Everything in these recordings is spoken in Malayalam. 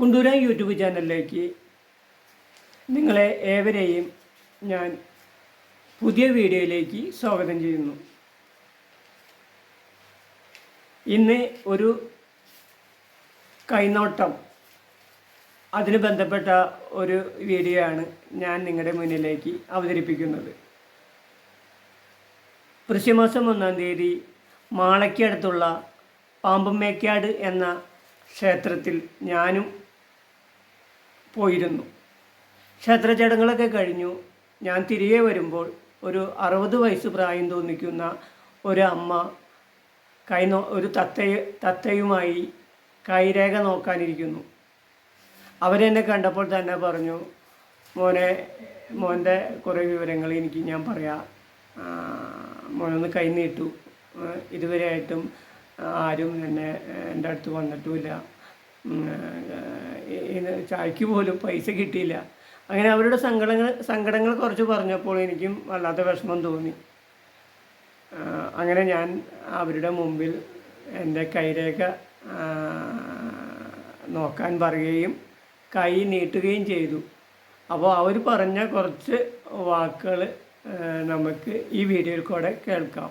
കുണ്ടൂരം യൂട്യൂബ് ചാനലിലേക്ക് നിങ്ങളെ ഏവരെയും ഞാൻ പുതിയ വീഡിയോയിലേക്ക് സ്വാഗതം ചെയ്യുന്നു. ഇന്ന് ഒരു കൈനോട്ടം അതിന് ബന്ധപ്പെട്ട ഒരു വീഡിയോ ആണ് ഞാൻ നിങ്ങളുടെ മുന്നിലേക്ക് അവതരിപ്പിക്കുന്നത്. വൃശ്യമാസം ഒന്നാം തീയതി മാളയ്ക്കടുത്തുള്ള പാമ്പമ്മേക്കാട് എന്ന ക്ഷേത്രത്തിൽ ഞാനും പോയിരുന്നു. ക്ഷേത്ര ചടങ്ങുകളൊക്കെ കഴിഞ്ഞു. ഞാൻ തിരികെ വരുമ്പോൾ ഒരു അറുപത് വയസ്സ് പ്രായം തോന്നിക്കുന്ന ഒരു അമ്മ കൈ നോ ഒരു തത്തയെ തത്തയുമായി കൈരേഖ നോക്കാനിരിക്കുന്നു. അവരെന്നെ കണ്ടപ്പോൾ തന്നെ പറഞ്ഞു മോനെ മോന്റെ കുറേ വിവരങ്ങൾ എനിക്ക് ഞാൻ പറയാം. മോനൊന്ന് കൈ നീട്ടു. ഇതുവരെയായിട്ടും ആരും എന്നെ എന്റെ അടുത്ത് വന്നിട്ടുമില്ല. ഇത് ചായക്ക് പോലും പൈസ കിട്ടിയില്ല. അങ്ങനെ അവരുടെ സങ്കടങ്ങൾ സങ്കടങ്ങൾ കുറച്ച് പറഞ്ഞപ്പോൾ എനിക്കും വല്ലാത്ത വിഷമം തോന്നി. അങ്ങനെ ഞാൻ അവരുടെ മുമ്പിൽ എന്റെ കൈരേഖ നോക്കാൻ പറയുകയും കൈ നീട്ടുകയും ചെയ്തു. അപ്പോൾ അവർ പറഞ്ഞ കുറച്ച് വാക്കുകൾ നമുക്ക് ഈ വീഡിയോയിൽ കൂടെ കേൾക്കാം.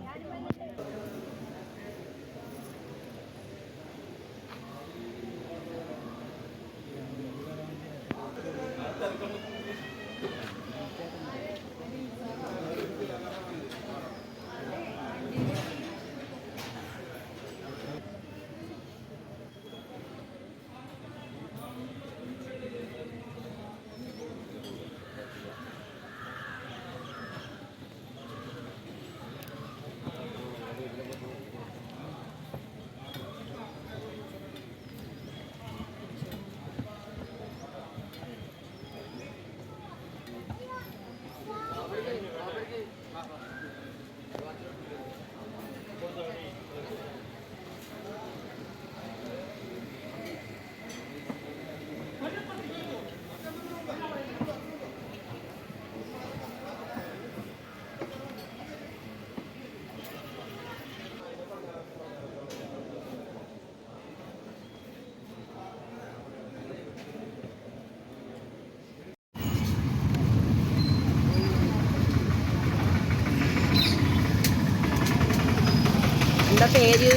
എന്താ പേര്?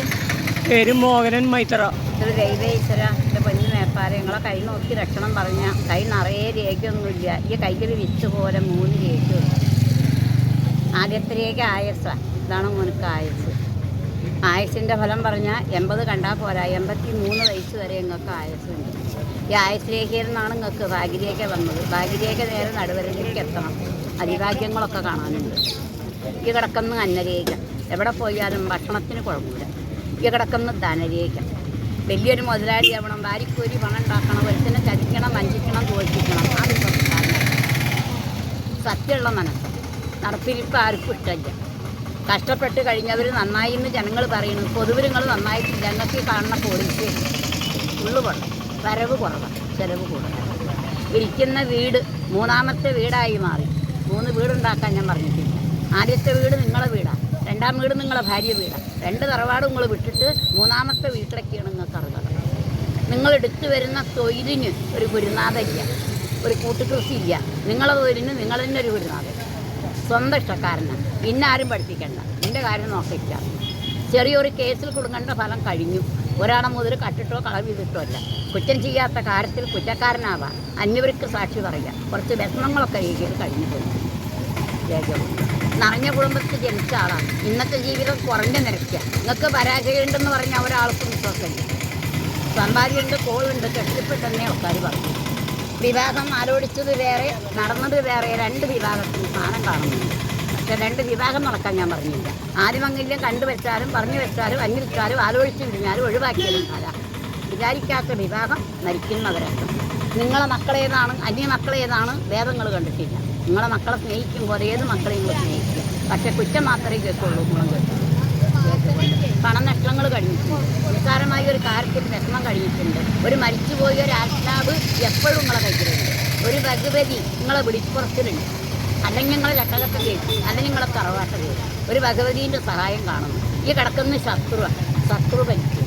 പേര് മോഹനൻ മൈത്ര ഇത് ദൈവേശ്വര എന്റെ പൊന്നു മേപ്പാര നിങ്ങളെ കൈ നോക്കി രക്ഷണം പറഞ്ഞ. കൈ നിറയെ രേഖയൊന്നുമില്ല. ഈ കൈയിൽ വിച്ച് പോലെ മൂന്ന് രേഖയുള്ളൂ ആദ്യത്തെ രേഖ ആയസ. ഇതാണ് മോനക്ക് ആയസ്. ആയസിന്റെ ഫലം പറഞ്ഞാൽ എൺപത് കണ്ടാൽ പോരാ. എൺപത്തി മൂന്ന് വയസ്സ് വരെ നിങ്ങൾക്ക് ആയസുണ്ട് ഈ ആയസ് രേഖയിൽ നിന്നാണ് നിങ്ങൾക്ക് ഭാഗ്യരേഖ വന്നത്. ഭാഗ്യരേഖ നേരെ നടുവരയിലേക്ക് എത്തണം. അതിഭാഗ്യങ്ങളൊക്കെ കാണാനുണ്ട്. ഈ കിടക്കുന്ന അന്നരേഖ. എവിടെ പോയാലും ഭക്ഷണത്തിന് കുഴപ്പമില്ല. ഈ കിടക്കുന്ന ധനരേഖ. വലിയൊരു മുതലാളി ആവണം വാരിക്കോരി പണം ഉണ്ടാക്കണം ഒരുത്തിനെ ചതിക്കണം വഞ്ചിക്കണം തോൽപ്പിക്കണം. അത് സത്യമുള്ള മനസ്സ്. നടപ്പിരിപ്പ് ആർക്കും ഇഷ്ടമില്ല. കഷ്ടപ്പെട്ട് കഴിഞ്ഞവർ നന്നായി എന്ന് ജനങ്ങൾ പറയുന്നു. പൊതുവിൽ നിങ്ങൾ നന്നായിട്ടില്ല. ഞങ്ങൾക്ക് കാണുന്ന പോളിസി ഉള്ളു കൊള്ളു വരവ് കുറവാണ് ചിലവ് കൂടുതലാണ് ഇരിക്കുന്ന വീട് മൂന്നാമത്തെ വീടായി മാറി. മൂന്ന് വീടുണ്ടാക്കാൻ ഞാൻ പറഞ്ഞിട്ടില്ല. ആദ്യത്തെ വീട് നിങ്ങളെ വീടാണ് രണ്ടാം വീട് നിങ്ങളെ ഭാര്യ വീടാണ് രണ്ട് തറവാട് നിങ്ങൾ വിട്ടിട്ട് മൂന്നാമത്തെ വീട്ടിലൊക്കെയാണ് നിങ്ങൾക്ക് അറുപത് നിങ്ങൾ എടുത്തു വരുന്ന തൊഴിലിന് ഒരു ഗുരുനാഥയില്ല ഒരു കൂട്ടുകൃഷി ഇല്ല നിങ്ങളെ തൊഴിലിന് നിങ്ങൾ തന്നെ ഒരു ഗുരുനാഥൻ. സ്വന്തം ഇഷ്ടക്കാരനാണ് പിന്നെ ആരും പഠിപ്പിക്കണ്ട. എന്റെ കാര്യം നോക്കില്ല ചെറിയൊരു കേസിൽ കൊടുക്കേണ്ട ഫലം കഴിഞ്ഞു. ഒരാളെ മുതൽ കട്ടിട്ടോ കളവ് ചെയ്തിട്ടോ അല്ല. കുറ്റം ചെയ്യാത്ത കാര്യത്തിൽ കുറ്റക്കാരനാവാം. അന്യവർക്ക് സാക്ഷി പറയാം. കുറച്ച് വ്യസനങ്ങളൊക്കെ ഈ കഴിഞ്ഞു പോയി. രേഖകളും നിറഞ്ഞ കുടുംബത്തിൽ ജനിച്ച ആളാണ്. ഇന്നത്തെ ജീവിതം കുറഞ്ഞ നിരക്കുക നിങ്ങൾക്ക് പരാജയമുണ്ടെന്ന് പറഞ്ഞാൽ ഒരാൾക്കും വിശ്വാസമില്ല. സമ്പാദ്യമുണ്ട് കോളുണ്ട് കെട്ടിപ്പെട്ടെന്നേ ആൾക്കാർ പറഞ്ഞു. വിവാഹം ആലോചിച്ചത് വേറെ നടന്നത് വേറെ രണ്ട് വിവാഹത്തിന് സ്ഥാനം കാണുന്നുണ്ട് പക്ഷെ രണ്ട് വിവാഹം നടക്കാൻ ഞാൻ പറഞ്ഞില്ല. ആരും അങ്ങിലും കണ്ടു കണ്ടുവച്ചാലും പറഞ്ഞു വെച്ചാലും അന്വേഷിച്ചാലും ആലോചിച്ചു കഴിഞ്ഞാലും ഒഴിവാക്കിയാലും അല്ല വിചാരിക്കാത്ത വിവാഹം മരിക്കുന്നവരാണ്. നിങ്ങളെ മക്കളേതാണ് അന്യ മക്കളേതാണ് വേദങ്ങൾ കണ്ടിട്ടില്ല. നിങ്ങളെ മക്കളെ സ്നേഹിക്കുമ്പോൾ ഏത് മക്കളെയും നിങ്ങൾ സ്നേഹിക്കും. പക്ഷെ കുറ്റം മാത്രമേ കേൾക്കുള്ളൂ ഗുണം പണം പണനഷ്ടങ്ങൾ കഴിഞ്ഞിട്ടുണ്ട് നിസ്സാരമായ ഒരു കാര്യത്തിൽ വിഷമം കഴിഞ്ഞിട്ടുണ്ട്. ഒരു മരിച്ചുപോയ ഒരു ആത്മാവ് എപ്പോഴും നിങ്ങളെ കയ്യിലുണ്ട്. ഒരു ഭഗവതി നിങ്ങളെ വിളിപ്പുറത്തിലുണ്ട്. അല്ലെങ്കിൽ നിങ്ങളെ ലക്കകത്ത് കയറ്റി. അല്ലെങ്കിൽ നിങ്ങളെ തറവാട്ട് കയറ്റി. ഒരു ഭഗവതീന്റെ സഹായം കാണുന്നു. ഈ കിടക്കുന്ന ശത്രു ശത്രു പനിക്കും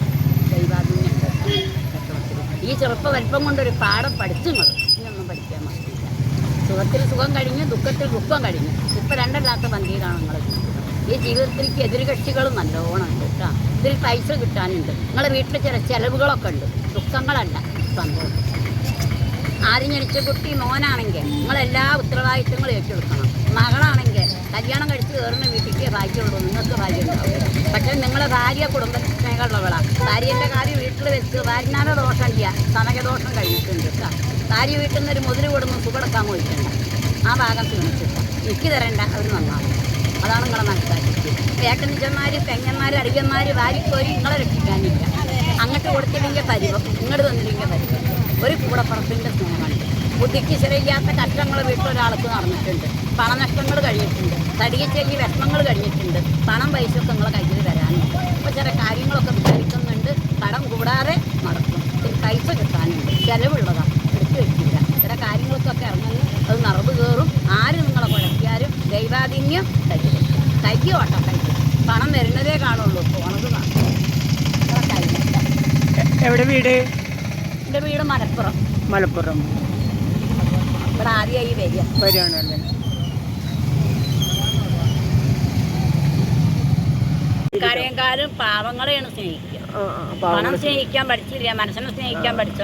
ദൈവാധീനം ഈ ചെറുപ്പ വലിപ്പം കൊണ്ടൊരു പാഠം പഠിച്ചു നിങ്ങൾ സുഖത്തിൽ സുഖം കഴിഞ്ഞ് ദുഃഖത്തിൽ ദുഃഖം കഴിഞ്ഞു. ഇപ്പം രണ്ടല്ലാത്ത പന്തിയിലാണ് നിങ്ങൾ ഈ ജീവിതത്തിലേക്ക് എതിർകക്ഷികൾ നല്ലോണം ഉണ്ട് കേട്ടോ ഇതിൽ പൈസ കിട്ടാനുണ്ട്. നിങ്ങളുടെ വീട്ടിൽ ചില ചിലവുകളൊക്കെ ഉണ്ട്. ദുഃഖങ്ങളല്ല സംഭവം. ആദ്യം ജനിച്ച കുട്ടി മോനാണെങ്കിൽ നിങ്ങളെല്ലാ ഉത്തരവാദിത്തങ്ങളും ഏറ്റെടുക്കണം. മകളാണെങ്കിൽ കല്യാണം കഴിച്ച് കയറുന്ന വീട്ടിലേക്ക് ഭാഗ്യമുള്ളൂ. നിങ്ങൾക്ക് ഭാഗ്യമുണ്ടാവും. പക്ഷെ നിങ്ങളെ ഭാര്യ കുടുംബ സ്നേഹമുള്ളവളാണ് ഭാര്യന്റെ കാര്യം വീട്ടിൽ വെച്ച് ഭാര്യനാണ് ദോഷം ചെയ്യുക സമയദോഷം കഴിഞ്ഞിട്ടുണ്ട് കേട്ടോ. ഭാര്യ വീട്ടിൽ നിന്ന് ഒരു മുതൽ കൊടുന്ന് സുഖടക്കാൻ പോയിട്ടുണ്ട് ആ ഭാഗം ക്ഷണിച്ചിട്ട് എനിക്ക് തരേണ്ട അവർ നന്നാവും അതാണ് നിങ്ങളെ മനസ്സിലാക്കി ഏട്ടനിച്ചന്മാർ പെങ്ങന്മാർ അടിയന്മാർ ഭാര്യക്കോരി നിങ്ങളെ രക്ഷിക്കാനില്ല. അങ്ങോട്ട് കൊടുത്തില്ലെങ്കിൽ പരിവം ഇങ്ങോട്ട് തന്നില്ലെങ്കിൽ പരിവം ഒരു കൂടപ്പുറത്തിന്റെ സ്നേഹമുണ്ട് ബുദ്ധിക്ക് ശരിയില്ലാത്ത കഷ്ടങ്ങൾ വീട്ടിൽ ഒരാൾക്ക് നടന്നിട്ടുണ്ട്. പണനഷ്ടങ്ങൾ കഴിഞ്ഞിട്ടുണ്ട്. തടിയ ചെല്ലി വിഷമങ്ങൾ കഴിഞ്ഞിട്ടുണ്ട്. പണം പൈസ ഒക്കെ നിങ്ങളെ കയ്യിൽ വരാനുണ്ട്. അപ്പോൾ ചില കാര്യങ്ങളൊക്കെ വിചാരിക്കുന്നുണ്ട്. കടം കൂടാതെ നടക്കും. പൈസ കിട്ടാനുണ്ട്. ചിലവുള്ളതാണ് എടുത്തു വെക്കില്ല ചില കാര്യങ്ങൾക്കൊക്കെ ഇറങ്ങുന്നു. അത് നറവ് കയറും. ആര് നിങ്ങളെ കുഴക്കിയാലും ദൈവാധിന്യം കയ്യിൽ കയ്ക്ക് വട്ടം കയ്ക്ക് പണം വരുന്നതേ കാണുള്ളൂ. പോണത് കാണും. എവിടെ വീട്? എന്റെ വീട് മലപ്പുറം. മലപ്പുറം. ഇവിടെ ആദ്യമായി വരിക. പാവങ്ങളെയാണ് സ്നേഹിക്കുക. പണം സ്നേഹിക്കാൻ പഠിച്ചില്ല മനസ്സിനെ സ്നേഹിക്കാൻ പഠിച്ച